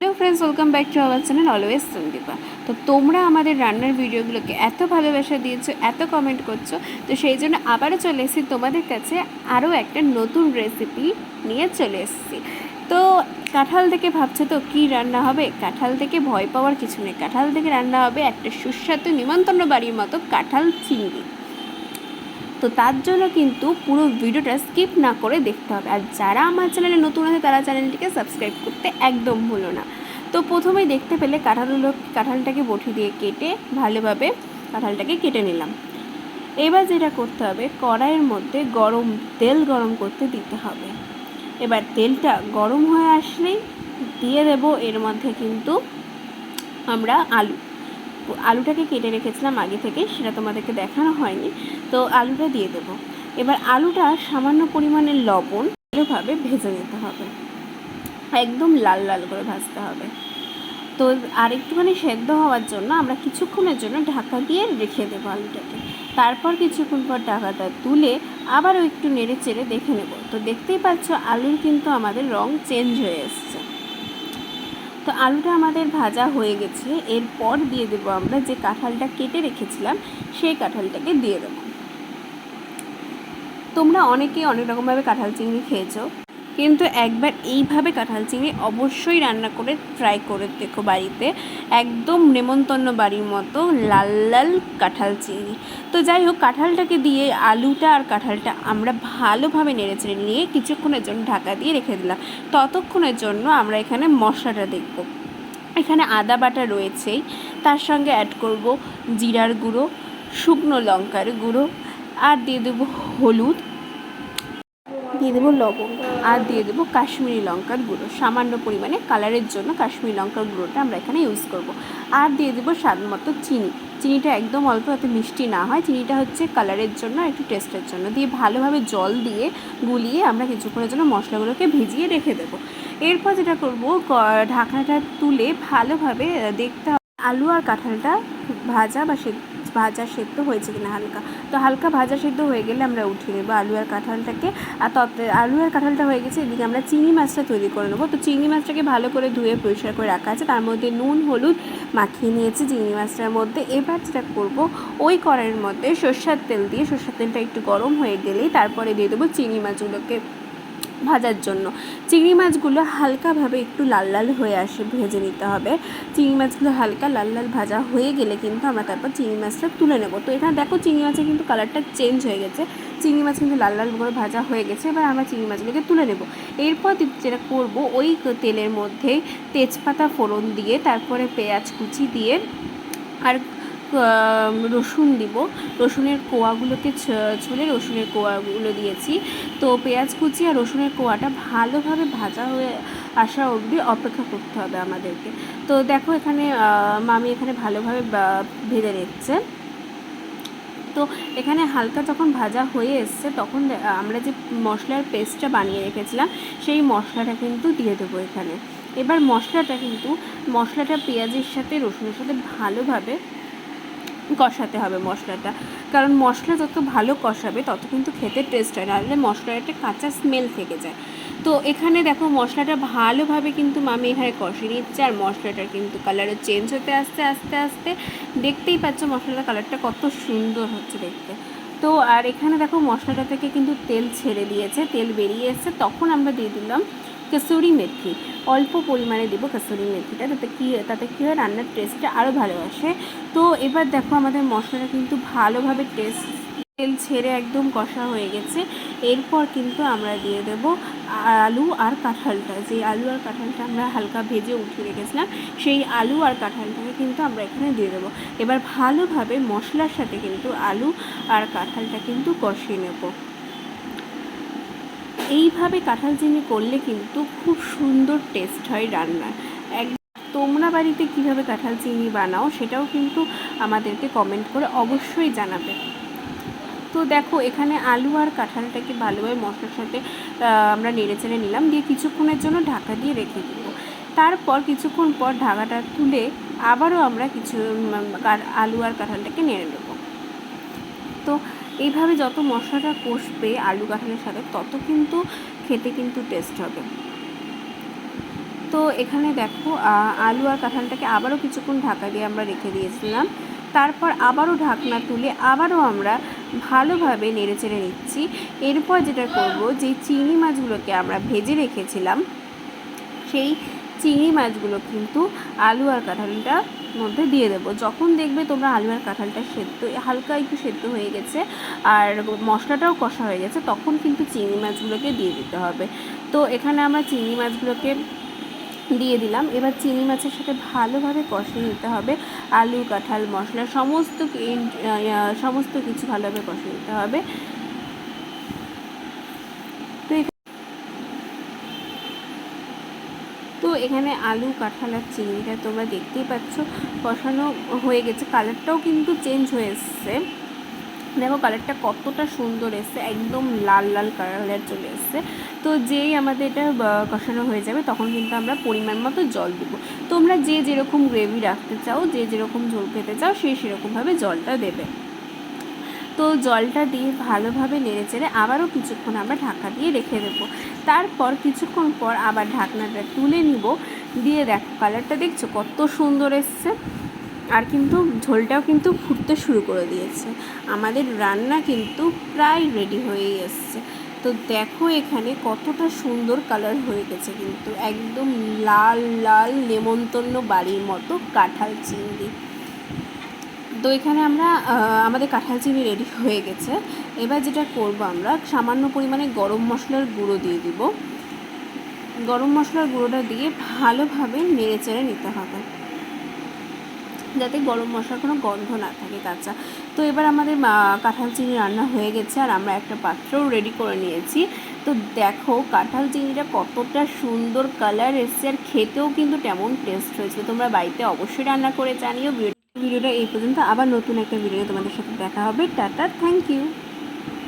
Hello friends welcome back to our channel always Sandipa তো তোমরা আমাদের রান্নার ভিডিওগুলোকে এত ভালোবাসা দিয়েছ, এত কমেন্ট করছ, তো সেই জন্য আবারও চলে এসেছি তোমাদের কাছে আরও একটা নতুন রেসিপি নিয়ে চলে এসেছি। তো কাঁঠাল থেকে ভাবছ তো কী রান্না হবে? কাঁঠাল থেকে ভয় পাওয়ার কিছু নেই। কাঁঠাল থেকে রান্না হবে একটা সুস্বাদু, নিমন্ত্রণ বাড়ির মতো কাঁঠাল চিংড়ি। তো তার জন্য কিন্তু পুরো ভিডিওটা স্কিপ না করে দেখতে হবে। আর যারা আমার চ্যানেলে নতুন আছে তারা চ্যানেলটিকে সাবস্ক্রাইব করতে একদম ভুলো না। তো প্রথমেই দেখতে পেলে কাঁঠালগুলো কাঁঠালটাকে বটি দিয়ে কেটে ভালোভাবে কাঁঠালটাকে কেটে নিলাম। এবার যেটা করতে হবে, কড়াইয়ের মধ্যে গরম তেল গরম করতে দিতে হবে। এবার তেলটা গরম হয়ে আসলেই দিয়ে দেব। এর মধ্যে কিন্তু আমরা আলু। আলুটাকে কেটে রেখেছিলাম আগে থেকে, সেটা তোমাদেরকে দেখানো হয়নি। তো আলুটা দিয়ে দেবো। এবার আলুটা সামান্য পরিমাণে লবণ, ভালোভাবে ভেজে নিতে হবে। একদম লাল লাল করে ভাজতে হবে। তো আর একটুখানি সেদ্ধ হওয়ার জন্য আমরা কিছুক্ষণের জন্য ঢাকা দিয়ে রেখে দেবো আলুটাকে। তারপর কিছুক্ষণ পর ঢাকাটা তুলে আবারও একটু নেড়ে চেড়ে দেখে নেব। তো দেখতেই পাচ্ছ, আলুর কিন্তু আমাদের রং চেঞ্জ হয়ে এসছে। তো আলুটা আমাদের ভাজা হয়ে গেছে। এরপর দিয়ে দেবো আমরা যে কাঁঠালটা কেটে রেখেছিলাম, সেই কাঁঠালটাকে দিয়ে দেবো। তোমরা অনেকেই অনেক রকমভাবে কাঁঠাল চিংড়ি খেয়েছো। কিন্তু একবার এইভাবে কাঁঠাল চিংড়ি অবশ্যই রান্না করে ট্রাই করে দেখো বাড়িতে। একদম নেমন্তন্ন বাড়ির মতো লাল লাল কাঁঠাল চিংড়ি। তো যাই হোক, কাঁঠালটাকে দিয়ে আলুটা আর কাঁঠালটা আমরা ভালোভাবে নেড়ে চেড়ে নিয়ে কিছুক্ষণের জন্য ঢাকা দিয়ে রেখে দিলাম। ততক্ষণের জন্য আমরা এখানে মশলাটা দেখব। এখানে আদা বাটা রয়েছেই। তার সঙ্গে অ্যাড করব জিরার গুঁড়ো, শুকনো লঙ্কার গুঁড়ো, আর দিয়ে দেবো হলুদ। দিয়ে দেবো লবণ আর দিয়ে দেবো কাশ্মীরি লঙ্কার গুঁড়ো। সামান্য পরিমাণে কালারের জন্য কাশ্মীরি লঙ্কার গুঁড়োটা আমরা এখানে ইউজ করব। আর দিয়ে দেবো স্বাদ মতো চিনি। চিনিটা একদম অল্প যাতে মিষ্টি না হয়, চিনিটা হচ্ছে কালারের জন্য একটু টেস্টের জন্য। দিয়ে ভালোভাবে জল দিয়ে গুলিয়ে আমরা কিছুক্ষণের জন্য মশলাগুলোকে ভিজিয়ে রেখে দেবো। এরপর যেটা করব ঢাকনাটা তুলে ভালোভাবে দেখতে আলু আর কাঁঠালটা ভাজা বা সে ভাজা সেদ্ধ হয়েছে কিনা হালকা। তো হালকা ভাজা সেদ্ধ হয়ে গেলে আমরা উঠিয়ে নেব আলু আর কাঁঠালটাকে। আর তত, আলু আর কাঁঠালটা হয়ে গেছে, এদিকে আমরা চিংড়ি মাছটা তৈরি করে নেব। তো চিংড়ি মাছটাকে ভালো করে ধুয়ে পরিষ্কার করে রাখা আছে। তার মধ্যে নুন, হলুদ মাখিয়ে নিয়েছি চিংড়ি মাছটার মধ্যে। এবার যেটা করব, ওই কড়াইয়ের মধ্যে সর্ষার তেল দিয়ে, সর্ষার তেলটা একটু গরম হয়ে গেলেই তারপরে দিয়ে দেবো চিংড়ি মাছগুলোকে। ভাজার জন্য। চিংড়ি মাছগুলো হালকাভাবে একটু লাল লাল হয়ে আসে, ভেজে নিতে হবে। চিংড়ি মাছগুলো হালকা লাল লাল ভাজা হয়ে গেলে কিন্তু আমরা তারপর চিংড়ি মাছটা তুলে নেব। তো এখানে দেখো চিংড়ি মাছের কিন্তু কালারটা চেঞ্জ হয়ে গেছে। চিংড়ি মাছ কিন্তু লাল লাল করে ভাজা হয়ে গেছে, এবার আমরা চিংড়ি মাছগুলোকে তুলে নেব। এরপর যেটা করব, ওই তেলের মধ্যে তেজপাতা ফোড়ন দিয়ে, তারপরে পেঁয়াজ কুচি দিয়ে, আর রসুন দিব। রসুনের কোয়াগুলোকে ছুলে রসুনের কোয়াগুলো দিয়েছি। তো পেঁয়াজ কুচি আর রসুনের কোয়াটা ভালোভাবে ভাজা হয়ে আসা অবধি অপেক্ষা করতে হবে আমাদেরকে। তো দেখো এখানে মামি এখানে ভালোভাবে ভেজে নিচ্ছে। তো এখানে হালকা যখন ভাজা হয়ে এসছে, তখন আমরা যে মশলার পেস্টটা বানিয়ে রেখেছিলাম, সেই মশলাটা কিন্তু দিয়ে দেবো এখানে। এবার মশলাটা কিন্তু, মশলাটা পেঁয়াজের সাথে, রসুনের সাথে ভালোভাবে কষাতে হবে মশলাটা। কারণ মশলা যত ভালো কষাবে, তত কিন্তু খেতে টেস্ট হয়, নাহলে মশলার একটা কাঁচা স্মেল থেকে যায়। তো এখানে দেখো মশলাটা ভালোভাবে কিন্তু মামি এখানে কষিয়ে নিচ্ছে, আর মশলাটার কিন্তু কালারও চেঞ্জ হতে আসতে, আস্তে আস্তে দেখতেই পাচ্ছ মশলাটার কালারটা কত সুন্দর হচ্ছে দেখতে। তো আর এখানে দেখো মশলাটা থেকে কিন্তু তেল ছেড়ে দিয়েছে, তেল বেরিয়ে এসছে, তখন আমরা দিয়ে দিলাম কসুরি মেথি। অল্প পরিমাণে দেবো কসুরি মেথিটা। তাতে কী তাতে কী হয়, রান্নার টেস্টটা আরও ভালো আসে। তো এবার দেখো আমাদের মশলাটা কিন্তু ভালোভাবে টেস্ট তেল ছেড়ে একদম কষা হয়ে গেছে। এরপর কিন্তু আমরা দিয়ে দেব আলু আর কাঁঠালটা। যে আলু আর কাঁঠালটা আমরা হালকা ভেজে উঠিয়ে রেখেছিলাম, সেই আলু আর কাঁঠালটাকে কিন্তু আমরা এখানে দিয়ে দেবো। এবার ভালোভাবে মশলার সাথে কিন্তু আলু আর কাঁঠালটা কিন্তু কষিয়ে নেব। এইভাবে কাঁঠাল চিনি করলে কিন্তু খুব সুন্দর টেস্ট হয় রান্নার। এক তোমরা বাড়িতে কীভাবে কাঁঠাল চিনি বানাও সেটাও কিন্তু আমাদেরকে কমেন্ট করে অবশ্যই জানাবে। তো দেখো, এখানে আলু আর কাঁঠালটাকে ভালোভাবে মশলার সাথে আমরা নেড়ে চেড়ে নিলাম, দিয়ে কিছুক্ষণের জন্য ঢাকা দিয়ে রেখে দিব। তারপর কিছুক্ষণ পর ঢাকাটা তুলে আবারও আমরা কিছু আলু আর কাঁঠালটাকে নেড়ে নেব। তো এইভাবে যত মশলাটা কষবে আলু কাঁঠালের সাথে, তত কিন্তু খেতে কিন্তু টেস্ট হবে। তো এখানে দেখো আলু আর কাঁঠালটাকে আবারও কিছুক্ষণ ঢাকা দিয়ে আমরা রেখে দিয়েছিলাম। তারপর আবারও ঢাকনা তুলে আবারও আমরা ভালোভাবে নেড়ে চেড়ে নিচ্ছি। এরপর যেটা করব, যে চিংড়ি মাছগুলোকে আমরা ভেজে রেখেছিলাম, সেই চিংড়ি মাছগুলো কিন্তু আলু আর কাঁঠালটার মধ্যে দিয়ে দেবো। যখন দেখবে তোমরা আলু আর কাঁঠালটা সেদ্ধ, হালকা একটু সেদ্ধ হয়ে গেছে আর মশলাটাও কষা হয়ে গেছে, তখন কিন্তু চিংড়ি মাছগুলোকে দিয়ে দিতে হবে। তো এখানে আমরা চিংড়ি মাছগুলোকে দিয়ে দিলাম। এবার চিংড়ি মাছের সাথে ভালোভাবে কষিয়ে নিতে হবে। আলু, কাঁঠাল, মশলা, সমস্ত সমস্ত কিছু ভালোভাবে কষিয়ে নিতে হবে তো এ- তো এখানে আলু, কাঁঠাল আর চিংড়িটা তোমরা দেখতেই পাচ্ছ। কষানো হয়ে গেছে। কালারটাও কিন্তু চেঞ্জ হয়ে এসছে। দেখো কালারটা কতটা সুন্দর এসছে। একদম লাল লাল কালার চলে এসছে। তো যেই আমাদের এটা কষানো হয়ে যাবে, তখন কিন্তু আমরা পরিমাণ মতো জল দেবো। তোমরা যে যেরকম গ্রেভি রাখতে চাও, যে যেরকম ঝোল খেতে চাও সেই সেরকমভাবে জলটা দেবে। তো জলটা দিয়ে ভালোভাবে নেড়ে চেড়ে আবারও কিছুক্ষণ আমরা ঢাকা দিয়ে রেখে দেবো। তারপর কিছুক্ষণ পর আবার ঢাকনাটা তুলে নিব। দিয়ে দেখো কালারটা দেখছ কত সুন্দর এসছে। আর কিন্তু ঝোলটাও কিন্তু ফুটতে শুরু করে দিয়েছে। আমাদের রান্না কিন্তু প্রায় রেডি হয়েই এসছে। তো দেখো এখানে কতটা সুন্দর কালার হয়ে গেছে কিন্তু। একদম লাল লাল, নেমন্তন্ন বাড়ির মতো কাঁঠাল চিংড়ি। তো এখানে আমরা আমাদের কাঁঠাল চিনি রেডি হয়ে গেছে। এবার যেটা করব আমরা, সামান্য পরিমাণে গরম মশলার গুঁড়ো দিয়ে দিব। গরম মশলার গুঁড়োটা দিয়ে ভালোভাবে নেড়ে চেড়ে নিতে হবে। যাতে গরম মশলার কোনো গন্ধ না থাকে কাঁচা। তো এবার আমাদের কাঁঠাল চিনি রান্না হয়ে গেছে আর আমরা একটা পাত্রও রেডি করে নিয়েছি। তো দেখো, কাঁঠাল চিনিটা কতটা সুন্দর কালার এসছে আর খেতেও কিন্তু তেমন টেস্ট হয়েছে তোমরা বাড়িতে অবশ্যই রান্না করে জানিও। ভিডিওটা এই পর্যন্ত। আবার নতুন একটা ভিডিও তোমাদের সাথে দেখা হবে। Tata thank you